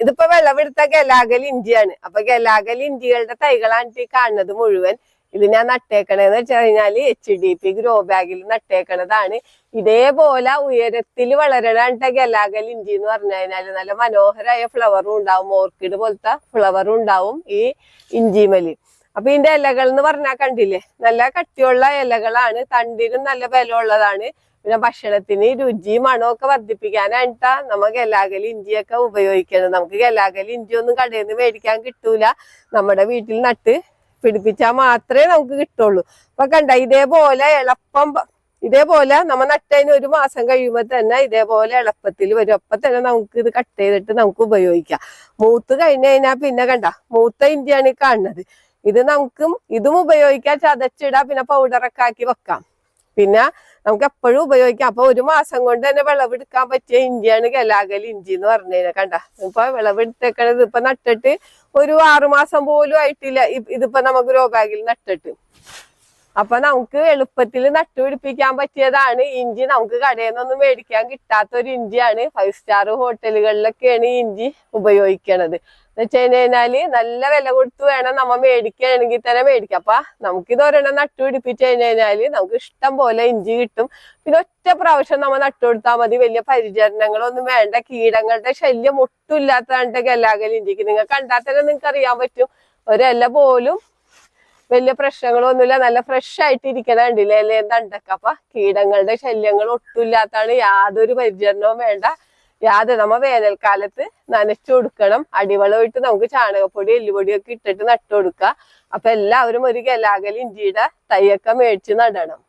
ഇതിപ്പോ വിളവെടുത്ത ഗലാഗൽ ഇഞ്ചിയാണ്. അപ്പൊ ഗലാഗൽ ഇഞ്ചികളുടെ തൈകളാണ് ഈ കാണുന്നത് മുഴുവൻ. ഇത് ഞാൻ നട്ടേക്കണേന്ന് വെച്ച് കഴിഞ്ഞാൽ എച്ച് ഡി പി ഗ്രോ ബാഗിൽ നട്ടേക്കണതാണ്. ഇതേപോലെ ഉയരത്തിൽ വളരണ ഗലാഗൽ ഇഞ്ചി എന്ന് പറഞ്ഞു കഴിഞ്ഞാൽ നല്ല മനോഹരമായ ഫ്ലവറും ഉണ്ടാവും. ഓർക്കിഡ് പോലത്തെ ഫ്ലവറും ഉണ്ടാവും ഈ ഇഞ്ചിമലി. അപ്പൊ ഇതിന്റെ ഇലകൾ എന്ന് പറഞ്ഞാൽ കണ്ടില്ലേ? നല്ല കട്ടിയുള്ള ഇലകളാണ്. തണ്ടിനും നല്ല ബലമുള്ളതാണ് പിന്നെ ഭക്ഷണത്തിന് രുചി മണമൊക്കെ വർദ്ധിപ്പിക്കാനായിട്ടാ നമ്മ ഗലാഗൽ ഇഞ്ചിയൊക്കെ ഉപയോഗിക്കണം നമുക്ക് ഗലാഗൽ ഇഞ്ചി ഒന്നും കടയിൽ നിന്ന് മേടിക്കാൻ കിട്ടൂല. നമ്മുടെ വീട്ടിൽ നട്ട് പിടിപ്പിച്ചാൽ മാത്രമേ നമുക്ക് കിട്ടുള്ളൂ. അപ്പൊ കണ്ട ഇതേപോലെ എളുപ്പം ഇതേപോലെ നമ്മ നട്ടതിന് ഒരു മാസം കഴിയുമ്പോൾ തന്നെ ഇതേപോലെ എളുപ്പത്തിൽ വരും. അപ്പൊ തന്നെ നമുക്ക് ഇത് കട്ട് ചെയ്തിട്ട് നമുക്ക് ഉപയോഗിക്കാം. മൂത്ത് കഴിഞ്ഞ് കഴിഞ്ഞാൽ പിന്നെ കണ്ട മൂത്ത ഇഞ്ചിയാണ് ഈ കാണുന്നത്. ഇത് നമുക്കും ഇതും ഉപയോഗിക്കാം. ചതച്ചിടാം പിന്നെ പൗഡറൊക്കെ ആക്കി വെക്കാം. പിന്നെ നമുക്ക് എപ്പോഴും ഉപയോഗിക്കാം. അപ്പൊ ഒരു മാസം കൊണ്ട് തന്നെ വിളവെടുക്കാൻ പറ്റിയ ഇഞ്ചിയാണ് ഗലാഗൽ ഇഞ്ചി എന്ന് പറഞ്ഞു കഴിഞ്ഞാൽ കണ്ട? ഇപ്പൊ വിളവെടുത്തേക്കണത് ഇപ്പൊ നട്ടിട്ട് ഒരു ആറുമാസം പോലും ആയിട്ടില്ല. ഇതിപ്പോ നമുക്ക് ബാഗിൽ നട്ടിട്ട്. അപ്പൊ നമുക്ക് എളുപ്പത്തിൽ നട്ടുപിടിപ്പിക്കാൻ പറ്റിയതാണ്. ഇഞ്ചി നമുക്ക് കടയിൽ നിന്നൊന്നും മേടിക്കാൻ കിട്ടാത്ത ഒരു ഇഞ്ചിയാണ്. ഫൈവ് സ്റ്റാർ ഹോട്ടലുകളിലൊക്കെയാണ് ഇഞ്ചി ഉപയോഗിക്കണത്. എന്ന് വെച്ച് കഴിഞ്ഞാൽ നല്ല വില കൊടുത്തു വേണം നമ്മ മേടിക്കുകയാണെങ്കിൽ തന്നെ മേടിക്കാം. അപ്പൊ നമുക്ക് ഇത് ഒരെണ്ണം നട്ടുപിടിപ്പിച്ച് കഴിഞ്ഞു കഴിഞ്ഞാൽ നമുക്ക് ഇഷ്ടം പോലെ ഇഞ്ചി കിട്ടും. പിന്നെ ഒറ്റ പ്രാവശ്യം നമ്മ നട്ടുകൊടുത്താൽ മതി. വലിയ പരിചരണങ്ങളൊന്നും വേണ്ട. കീടങ്ങളുടെ ശല്യം ഒട്ടും ഇല്ലാത്തതാണ് ഗലാഗൽ ഇഞ്ചിക്ക്. നിങ്ങൾ കണ്ടാൽ തന്നെ നിങ്ങൾക്ക് അറിയാൻ പറ്റും. ഒരല്ല പോലും വലിയ പ്രശ്നങ്ങളൊന്നുമില്ല. നല്ല ഫ്രഷ് ആയിട്ട് ഇരിക്കണ കണ്ടില്ലേ? അല്ലേ? തണ്ടക്ക അപ്പൊ കീടങ്ങളുടെ ശല്യങ്ങൾ ഒട്ടും ഇല്ലാത്താണ് യാതൊരു പരിചരണവും വേണ്ട. യാതൊരു നമ്മ വേനൽക്കാലത്ത് നനച്ചു കൊടുക്കണം. അടിവളമായിട്ട് നമുക്ക് ചാണകപ്പൊടി എല്ലുപൊടിയൊക്കെ ഇട്ടിട്ട് നട്ടു കൊടുക്കുക. അപ്പൊ എല്ലാവരും ഒരു ഗലാഗൽ ഇഞ്ചിയുടെ തൈയൊക്കെ മേടിച്ച് നടണം.